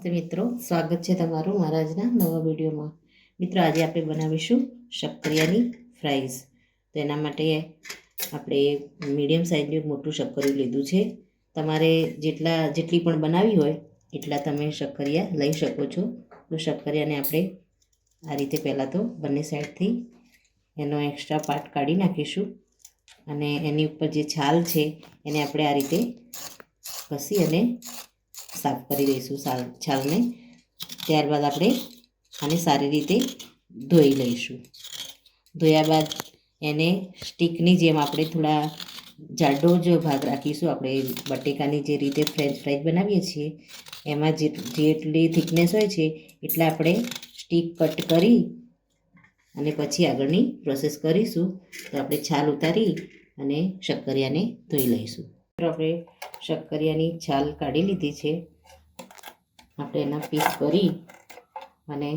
નમસ્તે મિત્રો. સ્વાગત છે તમારું મારા આજના નવા વિડીયોમાં. મિત્રો, આજે આપણે બનાવીશું શક્કરિયાની ફ્રાઈઝ તો એના માટે આપણે મીડિયમ સાઇઝનું મોટું શક્કરિયું લીધું છે. તમારે જેટલા, જેટલી પણ બનાવી હોય, એટલા તમે શક્કરિયા લઈ શકો છો. તો શક્કરિયાને આપણે આ રીતે પહેલાં તો બંને સાઈડથી એનો એક્સ્ટ્રા પાર્ટ કાઢી નાખીશું. અને એની ઉપર જે છાલ છે, એને આપણે આ રીતે ઘસી અને સાફ કરી દઈશું સાલ છાલને. ત્યારબાદ આપણે આને સારી રીતે ધોઈ લઈશું. ધોયા બાદ એને સ્ટીકની જેમ આપણે થોડા જાડો જ ભાગ રાખીશું. આપણે બટેકાની જે રીતે ફ્રેન્ચ ફ્રાઈઝ બનાવીએ છીએ, એમાં જે જેટલી થિકનેસ હોય છે એટલે આપણે સ્ટીક કટ કરી અને પછી આગળની પ્રોસેસ કરીશું. તો આપણે છાલ ઉતારી અને શક્કરિયાને ધોઈ લઈશું. આપણે શક્કરિયાની છાલ કાઢી લીધી છે. આપણે એના પીસ કરી અને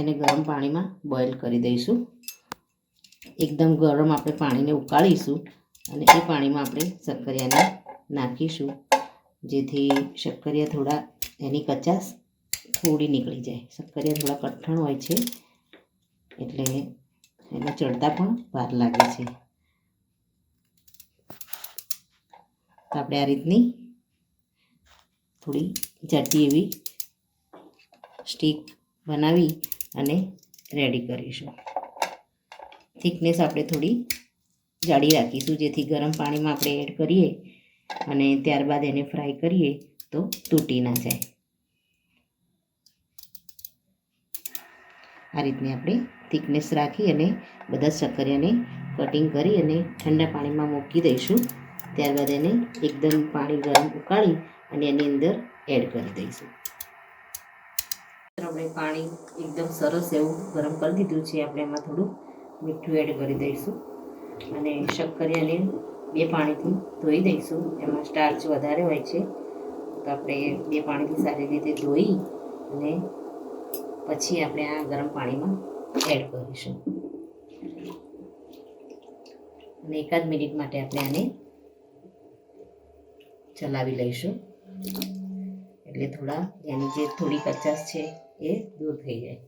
એને ગરમ પાણીમાં બોઇલ કરી દઈશું. એકદમ ગરમ આપણે પાણીને ઉકાળીશું અને એ પાણીમાં આપણે શક્કરિયાને નાખીશું, જેથી શક્કરિયા થોડા એની કચાશ થોડી નીકળી જાય. શક્કરિયા થોડા કઠણ હોય છે, એટલે એને ચડતા પણ વાર લાગે છે તો આપણે આ રીતની થોડી જાટી એવી સ્ટીક બનાવી અને રેડી કરીશું. થિકનેસ આપણે થોડી જાડી રાખીશું, જેથી ગરમ પાણીમાં આપણે એડ કરીએ અને ત્યારબાદ એને ફ્રાય કરીએ તો તૂટી ના જાય. આ રીતની આપણે થિકનેસ રાખી અને બધા શક્કરિયાને કટિંગ કરી અને ઠંડા પાણીમાં મૂકી દઈશું. ત્યારબાદ એને એકદમ પાણી ગરમ ઉકાળી અને એની અંદર એડ કરી દઈશું. આપણે પાણી એકદમ સરસ એવું ગરમ કરી દીધું છે. આપણે એમાં થોડું મીઠું એડ કરી દઈશું. અને શક્કરિયાને બે પાણીથી ધોઈ દઈશું. એમાં સ્ટાર્ચ વધારે હોય છે. તો આપણે બે પાણીથી સારી રીતે ધોઈ અને પછી આપણે આ ગરમ પાણીમાં એડ કરીશું અને એકાદ મિનિટ માટે આપણે આને ચલાવી લઈશું. એટલે થોડા એની જે થોડી કચાશ છે એ દૂર થઈ જાય.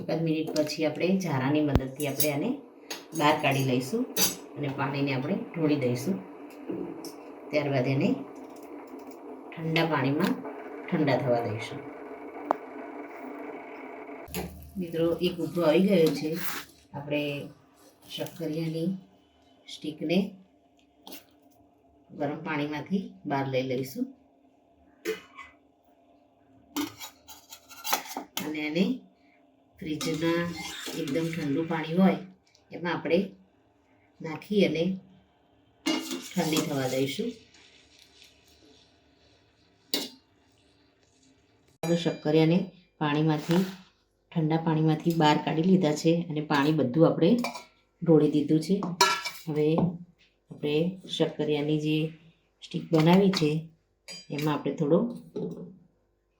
એકાદ મિનિટ પછી આપણે ઝારાની મદદથી આપણે આને બહાર કાઢી લઈશું અને પાણીને આપણે ઢોળી દઈશું. ત્યારબાદ એને ઠંડા પાણીમાં ઠંડા થવા દઈશું. મિત્રો, એક ઊભો આવી ગયો છે. આપણે શક્કરિયાની સ્ટીકને ગરમ પાણીમાંથી બહાર લઈ લઈશું. અને એને ફ્રીજના એકદમ ઠંડુ પાણી હોય, એમાં આપણે નાખી અને ઠંડી થવા દઈશું. હવે શક્કરિયાને પાણીમાંથી, ઠંડા પાણીમાંથી બહાર કાઢી લીધા છે અને પાણી બધું આપણે ઢોળી દીધું છે. હવે આપણે શક્કરિયાની જે સ્ટીક બનાવી છે, એમાં આપણે થોડો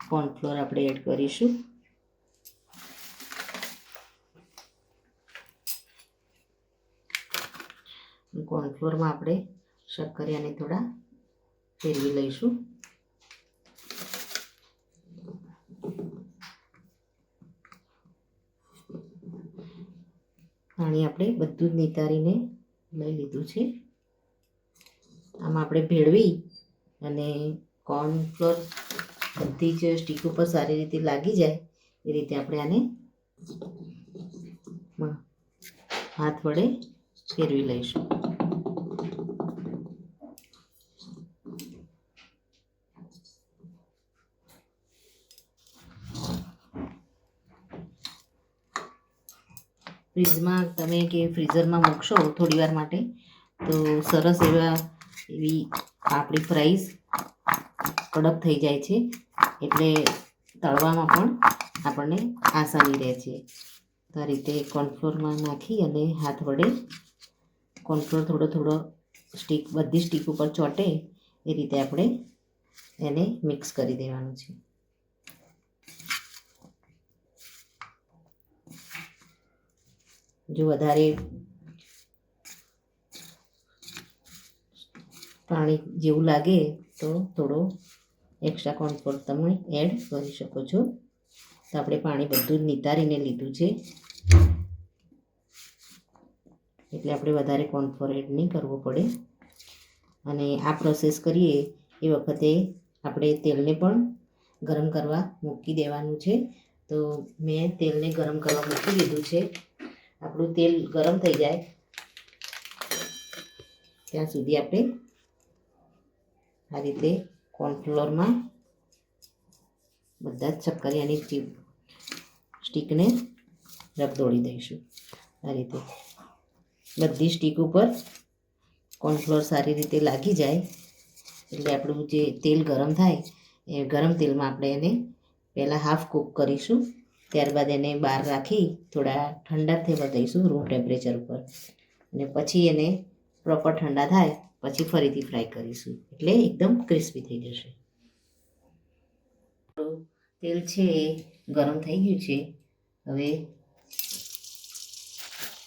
કોર્નફ્લોર આપણે એડ કરીશું. કોર્નફ્લોરમાં આપણે શક્કરિયાને થોડા ફેરવી લઈશું. પાણી આપણે બધું જ નિતારીને લઈ લીધું છે. આમાં આપણે ભેળવી અને કોર્નફ્લોર બધી જ સ્ટીક ઉપર સારી રીતે લાગી જાય એ રીતે આપણે આને હાથ વડે ફેરવી લઈશું. ફ્રીજમાં તમે કે ફ્રીઝરમાં મૂકશો થોડી વાર માટે, તો સરસ એવા એવી આપણી ફ્રાઈઝ કડક થઈ જાય છે. એટલે તળવામાં પણ આપણને આસાની રહે છે. તો આ રીતે કોર્નફ્લોરમાં નાખી અને હાથ વડે કોર્નફ્લોર થોડો થોડો સ્ટીક, બધી સ્ટીક ઉપર ચોંટે એ રીતે આપણે એને મિક્સ કરી દેવાનું છે. જો વધારે પાણી જેવું લાગે તો થોડો એક્સ્ટ્રા કોર્નફ્લોર તમે એડ કરી શકો છો. તો આપણે પાણી બધું જ નિતારીને લીધું છે. એટલે આપણે વધારે કોર્નફ્લોર એડ નહીં કરવો પડે. અને આ પ્રોસેસ કરીએ એ વખતે આપણે તેલને પણ ગરમ કરવા મૂકી દેવાનું છે. તો મેં તેલને ગરમ કરવા મૂકી દીધું છે. આપણું તેલ ગરમ થઈ જાય. ત્યાં સુધી આપણે આ રીતે કોર્નફ્લોરમાં બધા જ છપકરિયાની ચીપ સ્ટીકને રગદોળી દઈશું. આ રીતે બધી સ્ટીક ઉપર કોર્નફ્લોર સારી રીતે લાગી જાય, એટલે આપણું જે તેલ ગરમ થાય, એ ગરમ તેલમાં આપણે એને પહેલાં હાફ કૂક કરીશું. ત્યારબાદ એને બહાર રાખી થોડા ઠંડા થવા દઈશું રૂમ ટેમ્પરેચર ઉપર. અને પછી એને પ્રોપર ઠંડા થાય, પછી ફરીથી ફ્રાય કરીશું. એટલે એકદમ ક્રિસ્પી થઈ જશે. તેલ છે એ ગરમ થઈ ગયું છે. હવે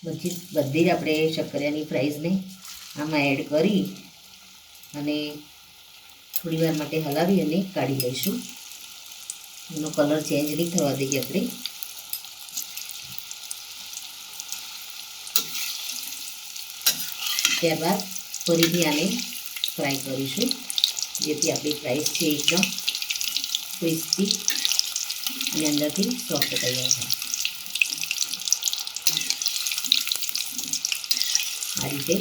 બધી બધી જ આપણે શક્કરિયાની ફ્રાઈઝને આમાં એડ કરી અને થોડી વાર માટે હલાવી અને કાઢી લઈશું. એનો કલર ચેન્જ નહીં થવા દઈએ આપણે. ત્યારબાદ ફરીથી આને ફ્રાય કરીશું. જેથી આપણી ફ્રાઈસ છે એકદમ ક્રિસ્પી અને અંદરથી સોફ્ટ તૈયાર થાય આ રીતે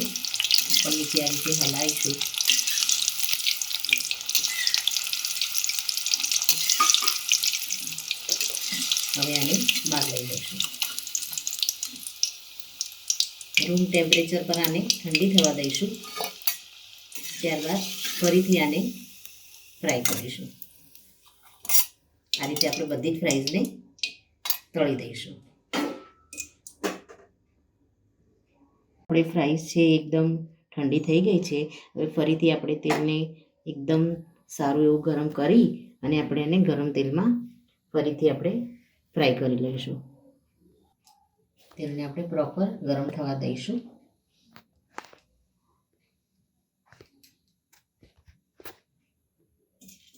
પણ નીચે આ રીતે હલાવીશું. હવે આને બહાર લઈ લઈશું. રૂમ ટેમ્પરેચર પર આને ઠંડી થવા દઈશું. ત્યારબાદ ફરીથી આને ફ્રાય કરીશું. આ રીતે આપણે બધી જ ફ્રાઈઝને તળી દઈશું. આપણી ફ્રાઈઝ છે એકદમ ઠંડી થઈ ગઈ છે. હવે ફરીથી આપણે તેલને એકદમ સારું એવું ગરમ કરી અને આપણે એને ગરમ તેલમાં ફરીથી આપણે ફ્રાય કરી લઈશું. તેલને આપણે પ્રોપર ગરમ થવા દઈશું.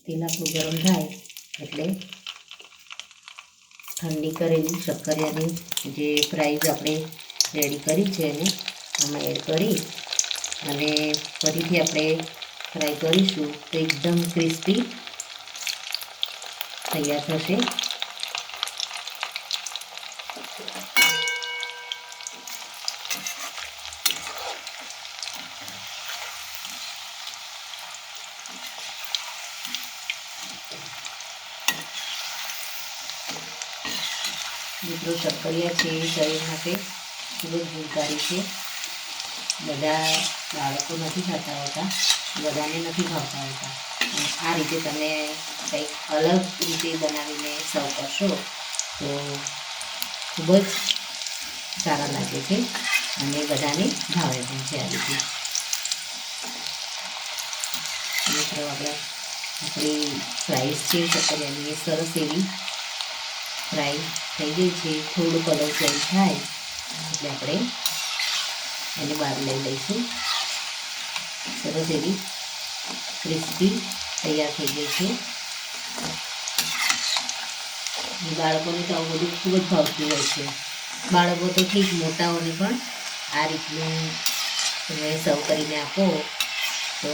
તેલ આપણું ગરમ થાય એટલે ઠંડી કરેલી શક્કરિયાની જે ફ્રાઈઝ આપણે રેડી કરી છે એને આમાં એડ કરી અને ફરીથી આપણે ફ્રાય કરીશું તો એકદમ ક્રિસ્પી તૈયાર થશે. મિત્રો શક્કરિયા છે શરીર માટે ખૂબ જ ગુણકારી છે. બધા બાળકો નથી ખાતા હોતા, બધાને નથી ભાવતા હોતા. આ રીતે તમે કંઈક અલગ રીતે બનાવીને સર્વ કરશો તો ખૂબ જ સારા લાગે છે અને બધાને ભાવે પણ છે આ રીતે. મિત્રો, આપણે આપણી પ્રાઇસ છે શક્કરિયાની સરસ એવી ફ્રાય થઈ ગઈ છે. થોડું કલર ચેન્જ થાય. એટલે આપણે એને બહાર લઈ લઈશું. સરસ એવી ક્રિસ્પી તૈયાર થઈ ગઈ છે. બાળકોને તો આવું બધું ખૂબ જ ભાવતું હોય છે. બાળકો તો ઠીક મોટાઓને પણ આ રીતનું તમે સર્વ કરીને આપો તો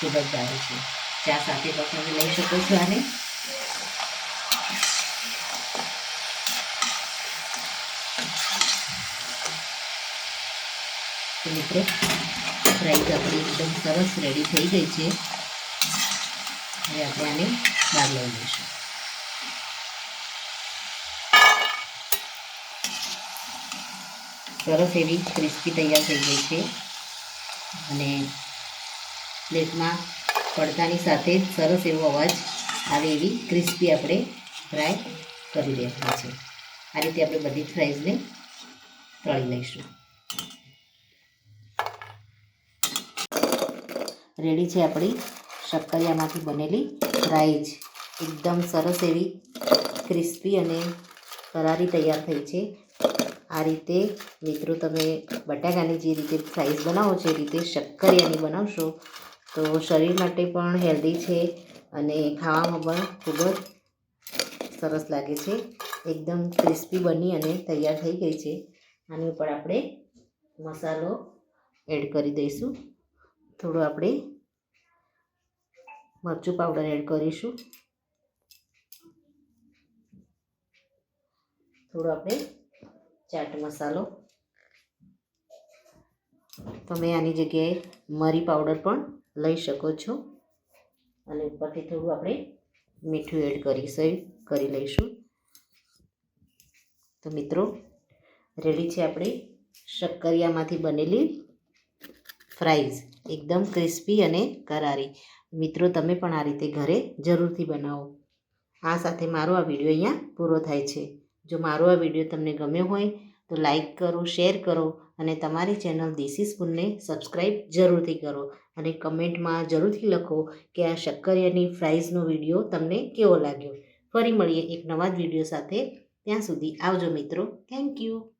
ખૂબ જ સારું છે. ચા સાથે તમે લઈ શકો છો આને. તો મિત્રો ફ્રાઈઝ આપણી એકદમ સરસ રેડી થઈ ગઈ છે. હવે આપણે આને બહાર લઈ લઈશું. સરસ એવી ક્રિસ્પી તૈયાર થઈ ગઈ છે. અને પ્લેટમાં પડતાની સાથે જ સરસ એવો અવાજ આવે એવી ક્રિસ્પી આપણે ફ્રાય કરી રહ્યા છે. આ રીતે આપણે બધી ફ્રાઈઝને તળી લઈશું. રેડી છે આપણી શક્કરિયામાંથી બનેલી રાઈજ એકદમ સરસ એવી ક્રિસ્પી અને કરારી તૈયાર થઈ છે. આ રીતે મિત્રો તમે બટાકાની જે રીતે ફ્રાઈઝ બનાવો છો, એ રીતે શક્કરિયાની બનાવશો તો શરીર માટે પણ હેલ્ધી છે અને ખાવામાં પણ ખૂબ જ સરસ લાગે છે. એકદમ ક્રિસ્પી બની અને તૈયાર થઈ ગઈ છે. આની ઉપર આપણે મસાલો એડ કરી દઈશું. થોડું આપણે મરચું પાવડર એડ કરીશું. થોડો આપણે ચાટ મસાલો. તમે આની જગ્યાએ મરી પાવડર પણ લઈ શકો છો. અને ઉપરથી થોડું આપણે મીઠું એડ કરી કરી લઈશું. તો મિત્રો, રેડી છે આપણી શક્કરિયામાંથી બનેલી ફ્રાઈઝ એકદમ ક્રિસ્પી અને કરારી. મિત્રો, તમે પણ આ રીતે ઘરે જરૂરથી બનાવો. આ સાથે મારો આ વીડિયો અહીંયા પૂરો થાય છે. જો મારો આ વીડિયો તમને ગમ્યો હોય, તો લાઈક કરો, શેર કરો અને તમારી ચેનલ દેશી સ્પૂનને સબસ્ક્રાઈબ જરૂરથી કરો અને કમેન્ટમાં જરૂરથી લખો કે આ શક્કરિયાની ફ્રાઈઝનો વીડિયો તમને કેવો લાગ્યો. ફરી મળીએ એક નવા જ વીડિયો સાથે. ત્યાં સુધી આવજો મિત્રો. Thank you